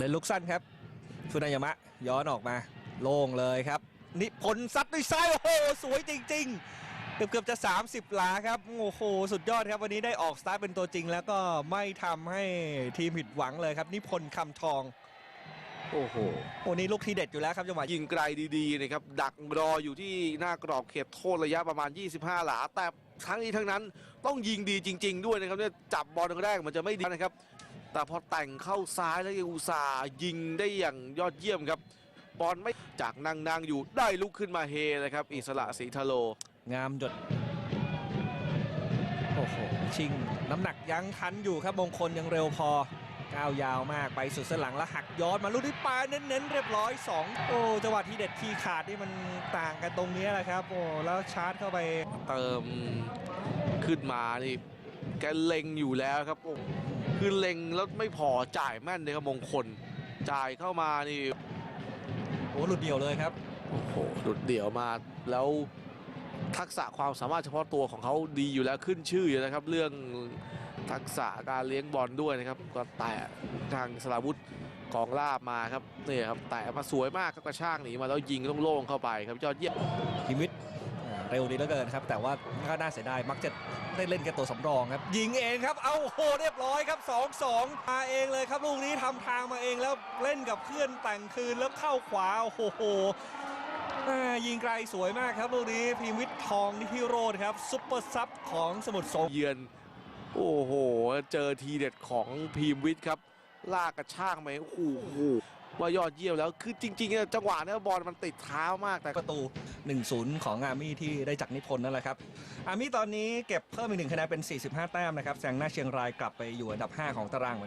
ล่นลุกสั้นครับฟุนายามะย้อนออกมา โล่งเลยครับ นิพนธ์ซัดด้วยซ้าย โอ้โห สวยจริง ๆ เกือบเกือบจะ 30 หลาครับ โอ้โห สุดยอดครับ วันนี้ได้ออกสตาร์ทเป็นตัวจริง แล้วก็ไม่ทำให้ทีมผิดหวังเลยครับ นิพนธ์คำทอง โอ้โหโอ้นี่ลูกทีเด็ดอยู่แล้วครับจังหวะยิงไกลดีๆนะครับ ดักรออยู่ที่หน้ากรอบเขตโทษระยะประมาณ 25 หลา แต่ ทั้งนี้ทั้งนั้นต้องยิงดีจริง ๆ ด้วยนะครับเนี่ยจับบอลแรกมันจะไม่ดีนะครับ แต่พอแต่งเข้าซ้ายแล้วยังอุตส่าห์ยิงได้อย่างยอดเยี่ยมครับบอลไม่จากนางนางๆอยู่ได้ลุกขึ้นมาเฮเลยครับ อิสระศรีทะโล งามหยดโอ้โหชิง น้ำหนักยังทันอยู่ครับมงคลยังเร็วพอ ก้าวยาวมากไปสุดเส้นหลังแล้วหักย้อนมาลูกที่ปลายเน้นๆเรียบร้อย 2 โอ้จังหวะที่เด็ดทีขาดนี่มันต่างกันตรงนี้แหละครับ โอ้แล้วชาร์จเข้าไปเติมขึ้นมานี่แกเล็งอยู่แล้วครับโอ้คือเล็งแล้วไม่พอจ่ายแม่นเลยครับมงคลจ่ายเข้ามานี่โอ้หลุดเดี่ยวเลยครับโอ้โหหลุดเดี่ยวมาแล้วทักษะความสามารถเฉพาะตัวของเขาดีอยู่แล้วขึ้นชื่ออยู่แล้วครับ เรื่อง ทักษะการเลี้ยงบอลด้วยนะครับ ก็แตะทางสลาวุธกองลาบมาครับนี่ครับแตะมาสวยมากครับกระชากหนีมาแล้วยิงโล่งๆเข้าไปครับยอดเยี่ยมพิมิตรอ่าเร็วดีเหลือเกินครับ แต่ว่าก็น่าเสียดายมักจะได้เล่นแค่ตัวสำรองครับ ยิงเองครับเอาโหเรียบร้อยครับ 2-2มาเองเลยครับลูกนี้ทำทางมาเองแล้วเล่นกับเพื่อนแต่งคืนแล้วเข้าขวาโอ้โหอ่ายิงไกลสวยมากครับลูกนี้พิมิตรทองนิธิโรธครับซุปเปอร์ซับของสมุทรสงครามเยือน โอ้โห เจอทีเด็ดของพีมวิทย์ครับ ลากกระชากมโอ้โหว่ายอดเยี่ยมแล้ว คือจริงๆจังหวะนี้บอลมันติดเท้ามากแต่ประตู 1-0 ของอาร์มี่ที่ได้จากนิพนธ์นั่นแหละครับ อาร์มี่ตอนนี้เก็บเพิ่มอีกหนึ่งคะแนนเป็น 45 แต้มนะครับแซงหน้าเชียงรายกลับไปอยู่อันดับ 5 ของตาราง